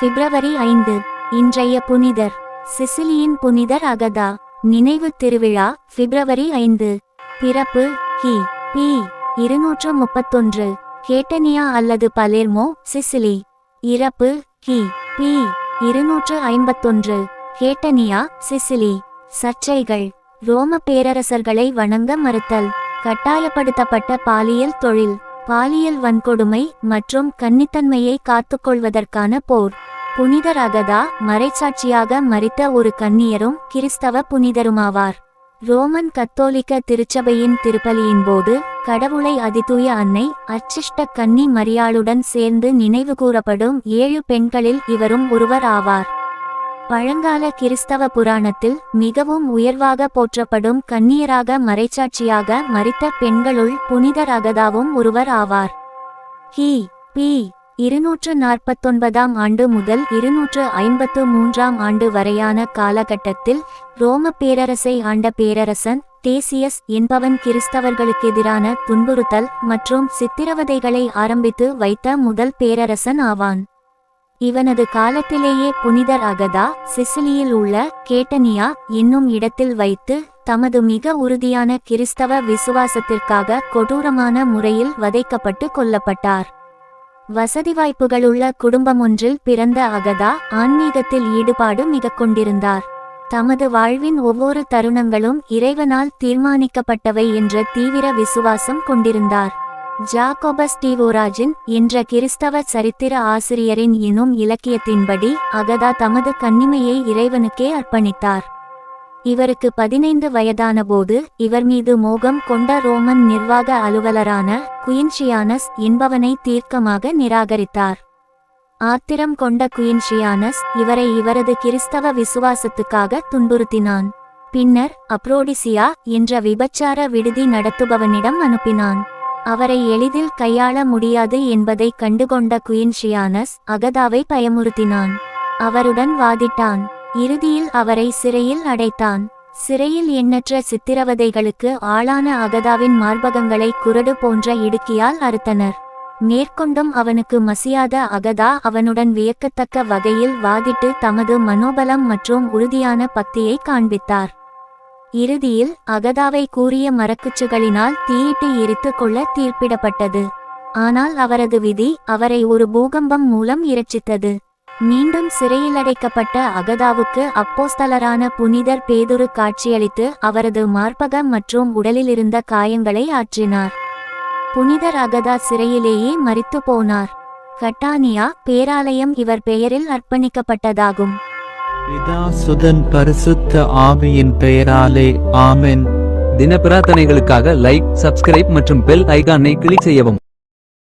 பிப்ரவரி ஐந்து இன்றைய புனிதர். சிசிலியின் புனிதர் அகதா. நினைவு திருவிழா பிப்ரவரி ஐந்து. பிறப்பு ஹி பி. இருநூற்று முப்பத்தொன்று கேட்டனியா அல்லது பலேர்மோ சிசிலி. இறப்பு ஹி பி. இருநூற்று ஐம்பத்தொன்று. Catania Sicily. சர்ச்சைகள். ரோம பேரரசர்களை வணங்க மறுத்தல். கட்டாயப்படுத்தப்பட்ட பாலியல் தொழில். பாலியல் வன்கொடுமை மற்றும் கன்னித்தன்மையை காத்துக்கொள்வதற்கான போர். புனித ரகதா மறைச்சாட்சியாக மறித்த ஒரு கன்னியரும் கிறிஸ்தவ புனிதருமாவார். ரோமன் கத்தோலிக்க திருச்சபையின் திருப்பலியின் போது கடவுளை அதிதூய அன்னை அச்சிஷ்ட கன்னி மரியாளுடன் சேர்ந்து நினைவுகூறப்படும் ஏழு பெண்களில் இவரும் ஒருவர் ஆவார். பழங்கால கிறிஸ்தவ புராணத்தில் மிகவும் உயர்வாக போற்றப்படும் கன்னியராக மறைச்சாட்சியாக மறித்த பெண்களுள் புனிதர் அகதாவும் ஒருவர் ஆவார். ஹி பி இருநூற்று நாற்பத்தொன்பதாம் ஆண்டு முதல் இருநூற்று ஐம்பத்து மூன்றாம் ஆண்டு வரையான காலகட்டத்தில் ரோம பேரரசை ஆண்ட பேரரசன் தேசியஸ் என்பவன் கிறிஸ்தவர்களுக்கெதிரான துன்புறுத்தல் மற்றும் சித்திரவதைகளை ஆரம்பித்து வைத்த முதல் பேரரசன் ஆவான். இவனது காலத்திலேயே புனிதர் அகதா சிசிலியில் உள்ள கேட்டனியா என்னும் இடத்தில் வைத்து தமது மிக உறுதியான கிறிஸ்தவ விசுவாசத்திற்காக கொடூரமான முறையில் வதைக்கப்பட்டு கொல்லப்பட்டார். வசதி வாய்ப்புகளுள்ள குடும்பம் ஒன்றில் பிறந்த அகதா ஆன்மீகத்தில் ஈடுபாடு மிக கொண்டிருந்தார். தமது வாழ்வின் ஒவ்வொரு தருணங்களும் இறைவனால் தீர்மானிக்கப்பட்டவை என்ற தீவிர விசுவாசம் கொண்டிருந்தார். ஜாகோபஸ் டிவோராஜின் என்ற கிறிஸ்தவ சரித்திர ஆசிரியரின் எனும் இலக்கியத்தின்படி அகதா தமது கண்ணிமையை இறைவனுக்கே அர்ப்பணித்தார். இவருக்கு பதினைந்து வயதான போது இவர் மீது மோகம் கொண்ட ரோமன் நிர்வாக அலுவலரான குயின்ஷியானஸ் என்பவனை தீர்க்கமாக நிராகரித்தார். ஆத்திரம் கொண்ட குயின்ஷியானஸ் இவரை இவரது கிறிஸ்தவ விசுவாசத்துக்காக துன்புறுத்தினான். பின்னர் அப்ரோடிசியா என்ற விபச்சார விடுதி நடத்துபவனிடம் அனுப்பினான். அவரை எளிதில் கையாள முடியாது என்பதை கண்டுகொண்ட குயின்ஷியானஸ் அகதாவை பயமுறுத்தினான். அவருடன் வாதிட்டான். இறுதியில் அவரை சிறையில் அடைத்தான். சிறையில் எண்ணற்ற சித்திரவதைகளுக்கு ஆளான அகதாவின் மார்பகங்களை குரடு போன்ற இடுக்கியால் அறுத்தனர். மேற்கொண்டும் அவனுக்கு மசியாத அகதா அவனுடன் வியக்கத்தக்க வகையில் வாதிட்டு தமது மனோபலம் மற்றும் உறுதியான பக்தியை காண்பித்தார். இறுதியில் அகதாவை கூறிய மரக்குச்சுகளினால் தீயிட்டு எரித்து கொள்ள தீர்ப்பிடப்பட்டது. ஆனால் அவரது விதி அவரை ஒரு பூகம்பம் மூலம் இரட்சித்தது. மீண்டும் சிறையில் அடைக்கப்பட்ட அகதாவுக்கு அப்போஸ்தலரான புனிதர் பேதுரு காட்சியளித்து அவரது மார்பகம் மற்றும் உடலிலிருந்த காயங்களை ஆற்றினார். புனிதர் அகதா சிறையிலேயே மறித்து போனார். கட்டானியா பேராலயம் இவர் பெயரில் அர்ப்பணிக்கப்பட்டதாகும். பிதா சுதன் பரிசுத்த ஆவியின் பெயராலே ஆமென். தின பிரார்த்தனைகளுக்காக லைக் சப்ஸ்கிரைப் மற்றும் பெல் ஐகானை கிளிக் செய்யவும்.